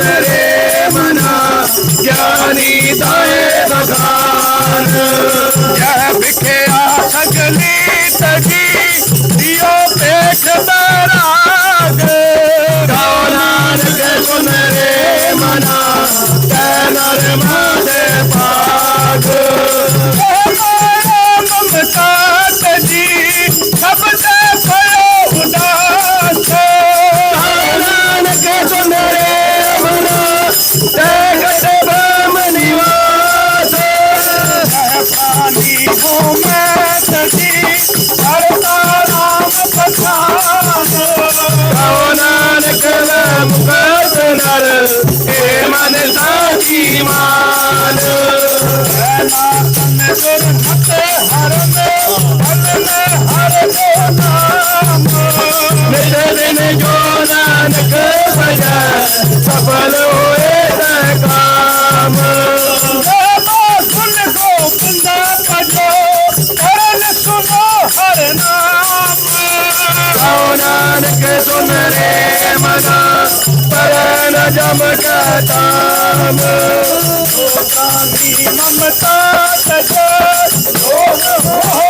मेरे मना ज्ञानी दाए भगवान यह बिखे आ सकली तकी Oh, God, be my mother, God, God, God, God, God, God, God, God, God, God, God, God, God, God, God, God, God,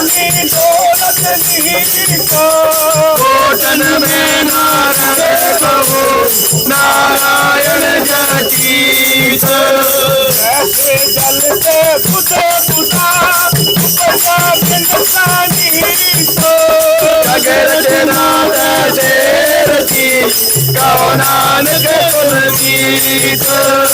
रानी दौलत नी को कोटन में नारायण कहो नारायण जतीत ऐसे जलते बुझे बुझा उपजा बिन सानी को जगर जनाद शेर की कहो नानक कुलजीत रानी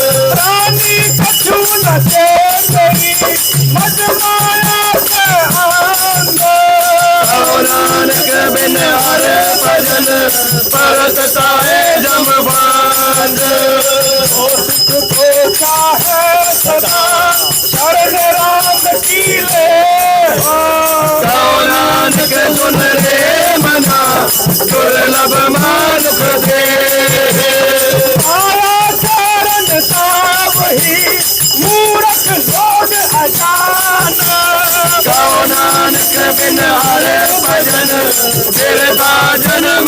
भजन परत ताए जम चाहे सदा शरण राम की ले। गिरता जन्म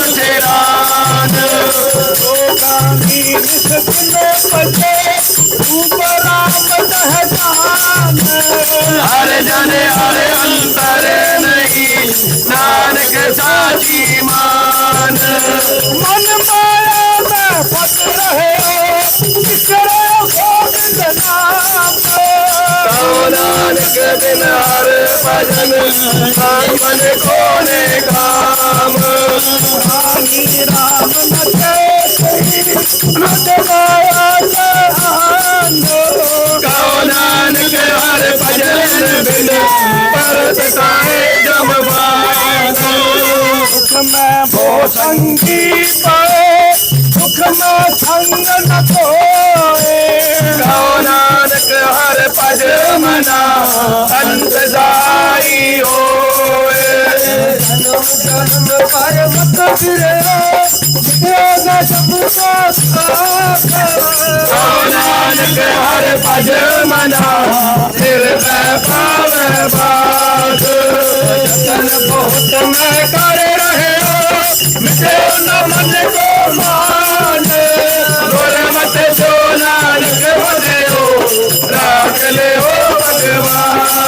हर जन हर अंतर नहीं नानक साची मान। मन माया में फंस रहे हो बिखरो गोविंद नाम। नानक बिन हर भजन मन कोने काम रानी राम नानक हर भजन बिन परत साए में भो संगी पाए में संग न नानक हर भज मना अंत जाई जन्म जन्म पर मत फिरे न सबका साथ कहो नानक हर भज मना फिर पावे बात जन बहुत मैं कर रहे हो मन को मान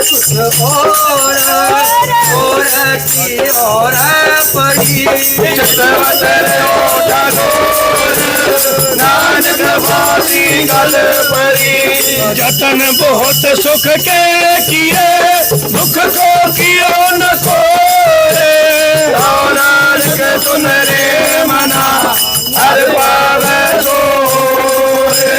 कुछ और और की और पड़ी गल जतन बहुत सुख के किए, दुख को कियो न कोरे। नानक सुन रे मना, हर पावे सोरे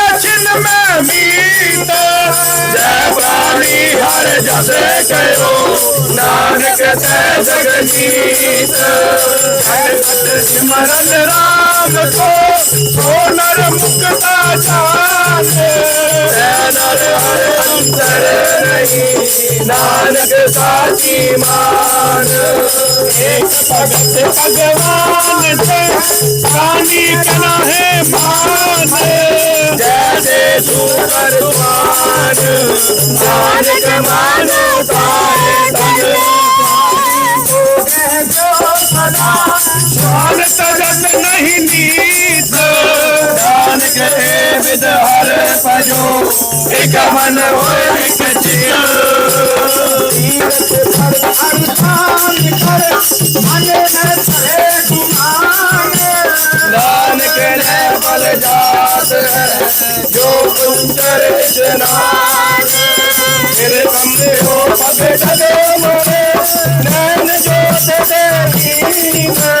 जय हर जस करो। नानक जगजीत। सिमरन राम को सोनर मुक्ता जान हर अंतर। नानक साची मान। एक भगत भगवान से रानी कना है मान। जैसे सुकर मान, नानक मानो मान तजन नहीं नीत। नानक है विद हर पजो एक मन हो एक चित नानक ने बल जात है जो कुंजर स्नान फिर कमरे हो पग ढगे मोरे नैन जोत देवी ओ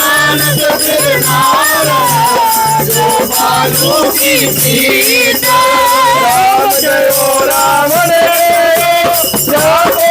नानक तेरे नारा जो बालू की पीत राम जयो राम रे जागो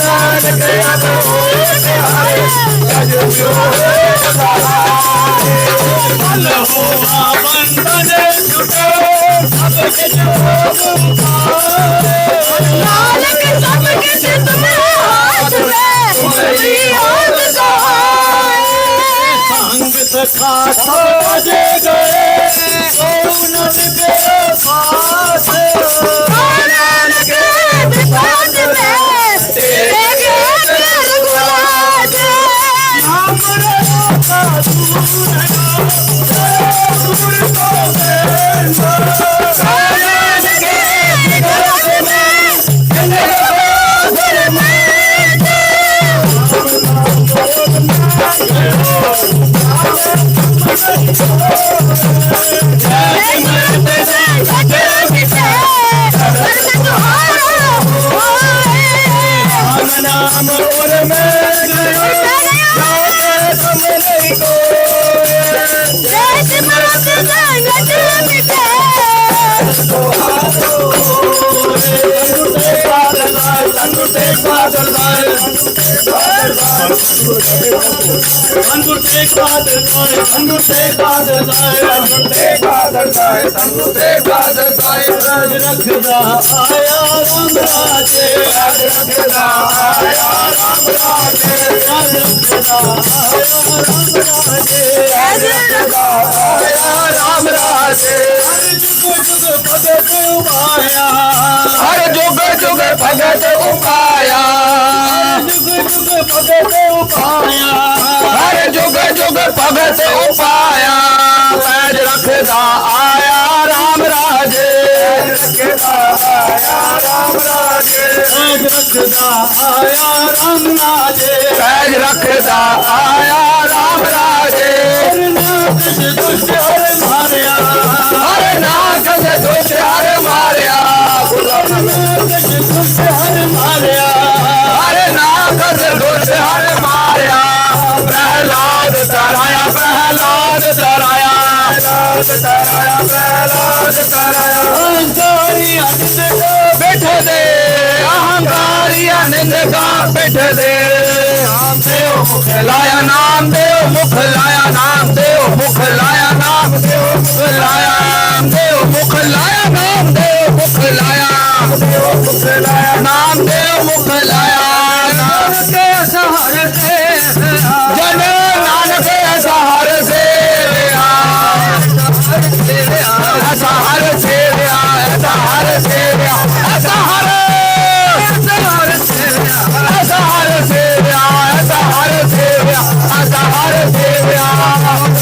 नानक सबके जो उपारे नानक सबके चित में हाथ में तुम्हारी हाथ सहाय संग सखा Tanu अंगूर बादल जाए अंगूर टेक बादल जाए अंगूर टेक बादल जाए अंगूर टेक बादल जाए राज रखदा आया राम राजे राज रखदा आया राम राजे राज रखदा आया राम राजे राज रखदा आया राम राजे हर जुग जुग भगत उपाया हर जुग जुग भगत उपाया हर जुग जुग भगत उपाया। पैज रखदा आया राम राजे। रखदा आया राम राजे। पैज रखदा आया राम राजे। पैज रखदा आया राम राजे। दुष्ट हर मारिया। हर नाथ से दुष्ट हर मारिया दुष्ट तराया प्रहलाद बैठ दे अहंकारी का बैठ देव मुख लाया नाम देव मुख लाया नाम देव मुख लाया नाम देव मुख लाया नाम देव मुख लाया नाम देव मुख लाया देव मुख लाया नाम देव मुख लाया नाम के सहारे जन सहार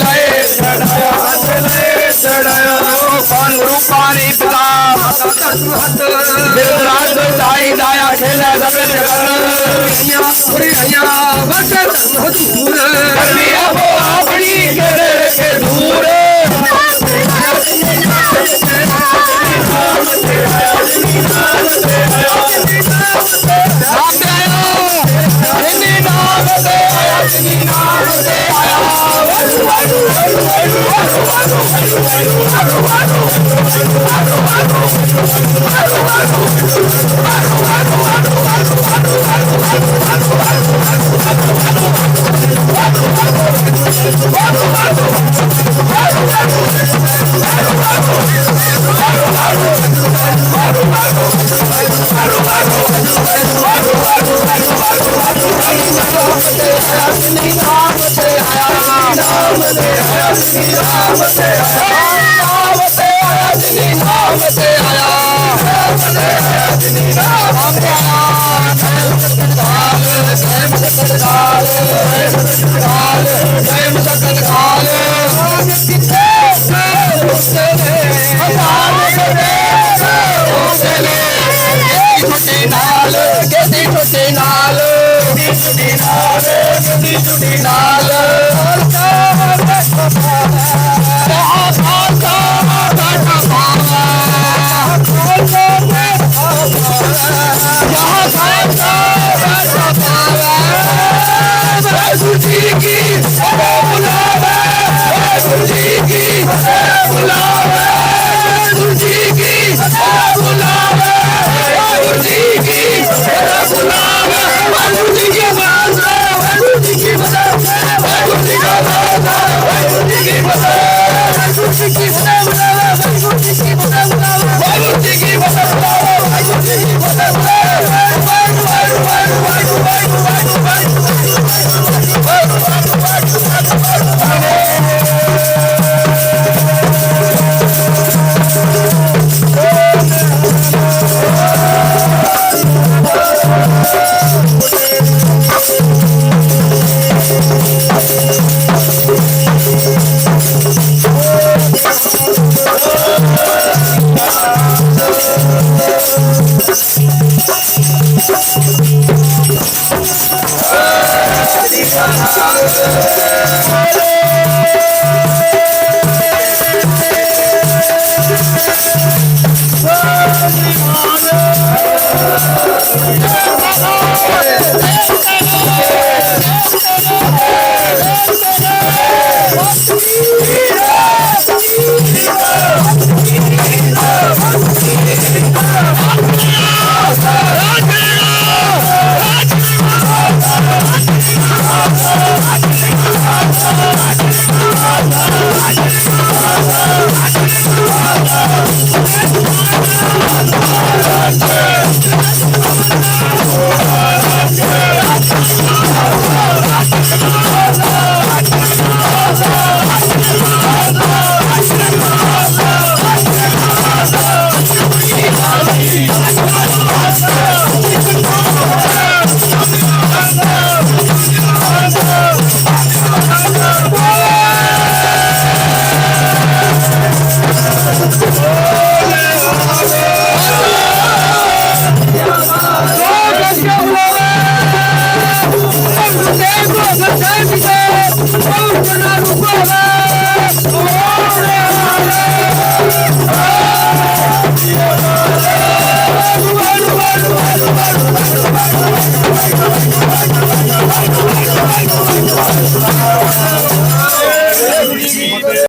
से पिता दिलराज दाई दाया खेला सब करनी अब अपनी के के दूर नाम दे आयो जिनी नाम दे ਨਾਲ ਜੁੜੀ ਨਾਲ ਨਾਲ ठाकुर जी की बुलावे ठाकुर जी की बुलावे ठाकुर जी की बुलावे ठाकुर जी की बुलावे ठाकुर जी के पास ठाकुर जी की ठाकुर जी का ठाकुर जी की ठाकुर जी की Charlie.